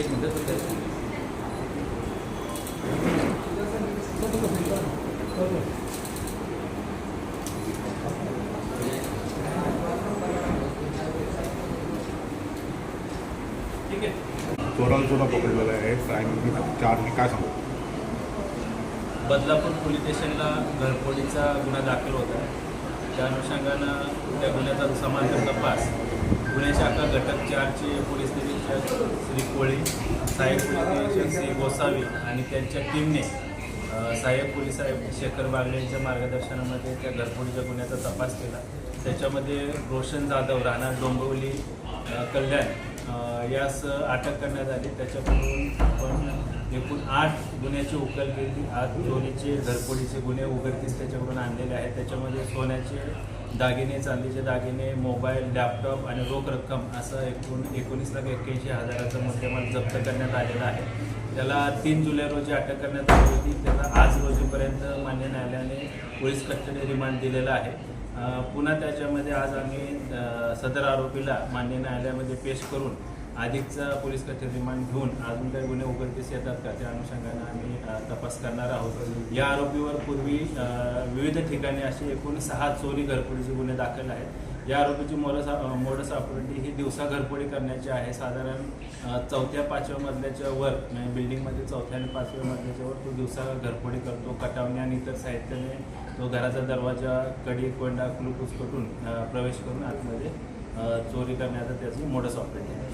एक मिनिट चोराला सुद्धा पकडलेलं आहे. आणि चार काय सांगू? बदलापूर पोलीस स्टेशनला घरफोडीचा गुन्हा दाखल होता आहे. त्या अनुषंगानं त्या गुन्ह्याचा समांतर तपास गुन्हे शाखा घटक चारचे पोलीस निरीक्षक श्री कोळी सहाय्यक पोलीस निरीक्षक श्री गोसावी आणि त्यांच्या टीमने सहाय्यक पोलीस साहेब शेखर बागडे यांच्या मार्गदर्शनामध्ये त्या घरफोडीच्या गुन्ह्याचा तपास केला. त्याच्यामध्ये रोशन जाधव राहणार डोंबिवली कल्याण यास अटक करण्यात आली. त्याच्याकडून आपण एकूण आठ गुन्ह्याची उकल केली. आज चोरीचे घरफोडीचे गुन्हे उघडकीस त्याच्याकडून आणलेले आहेत. त्याच्यामध्ये सोन्याचे दागिने चांदीचे दागिने मोबाईल लॅपटॉप आणि रोख रक्कम असं एकूण एकोणीस लाख एक्क्याऐंशी हजाराचा मुद्देमाल जप्त करण्यात आलेला आहे. त्याला तीन जुलै रोजी अटक करण्यात आली होती. त्याला आज रोजीपर्यंत मान्य न्यायालयाने पोलीस कस्टडी रिमांड दिलेला आहे. पुन्हा त्याच्यामध्ये आज आम्ही सदर आरोपीला मान्य न्यायालयामध्ये पेश करून अधिकचा पोलीस कस्टडी रिमांड घेऊन अजून काही गुन्हे उघडकीस येतात का? त्या अनुषंगाने आम्ही तपास करणार आहोत. या आरोपीवर पूर्वी विविध ठिकाणी असे एकूण सहा चोरी घरफोडीचे गुन्हे दाखल आहेत. या आरोपीची मोडस मोडस ऑपरेटी ही दिवसा घरफोडी करण्याची आहे. साधारण चौथ्या पाचव्या मजल्याच्या वर म्हणजे बिल्डिंगमध्ये चौथ्या आणि पाचव्या मजल्याच्या वर तो दिवसा घरफोडी करतो. कटावणी आणि इतर साहित्याने तो घराचा दरवाजा कडी कोंडा कुलूप उचकटून प्रवेश करून आतमध्ये चोरी करण्याचा त्याची ऑपरेटी ना?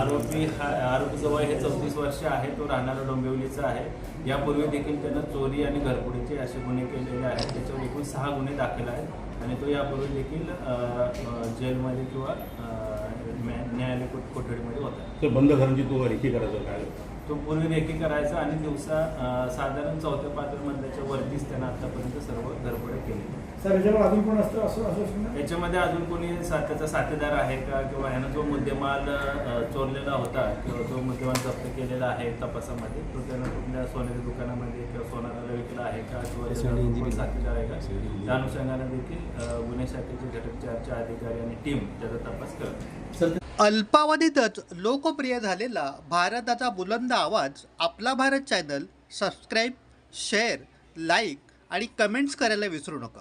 आरोपी हा आरोपीचं वय हे चौतीस वर्ष आहे तो राहणारा डोंबिवलीचा आहे. यापूर्वी देखील त्यानं चोरी आणि घरफोडीचे असे गुन्हे केलेले आहेत. त्याच्यावर एकूण सहा गुन्हे दाखल आहेत आणि तो यापूर्वी देखील जेलमध्ये किंवा न्यायालय कोठ- कोठडीमध्ये होता. बंद घरांची तू रेकी करायचं काय? तो पूर्वी रेकी करायचा आणि दिवसा साधारण चौथ्या पाचव्या मधल्याच्या वरतीच त्यानं आतापर्यंत सर्व घरफोडे केले सर याच्यावर अजून कोण असतं? असं असं असं ना? याच्यामध्ये अजून कोणी साथीदार आहे का? किंवा ह्यानं जो मुद्देमाल चोरलेला होता किंवा जो मुद्देमाल जप्त केलेला आहे तपासामध्ये तो त्यानं कुठल्या सोन्याच्या दुकानामध्ये किंवा सोनाराला विकला आहे का? किंवा साथीदार आहे का? त्या अनुषंगाने देखील गुन्हे शाखेचे घटक चारचे अधिकारी आणि टीम त्याचा तपास करते अल्पावधीतच लोकप्रिय झालेला भारताचा बुलंद आवाज Aapla Bharat channel subscribe share like आणि कमेंट्स करायला विसरू नका.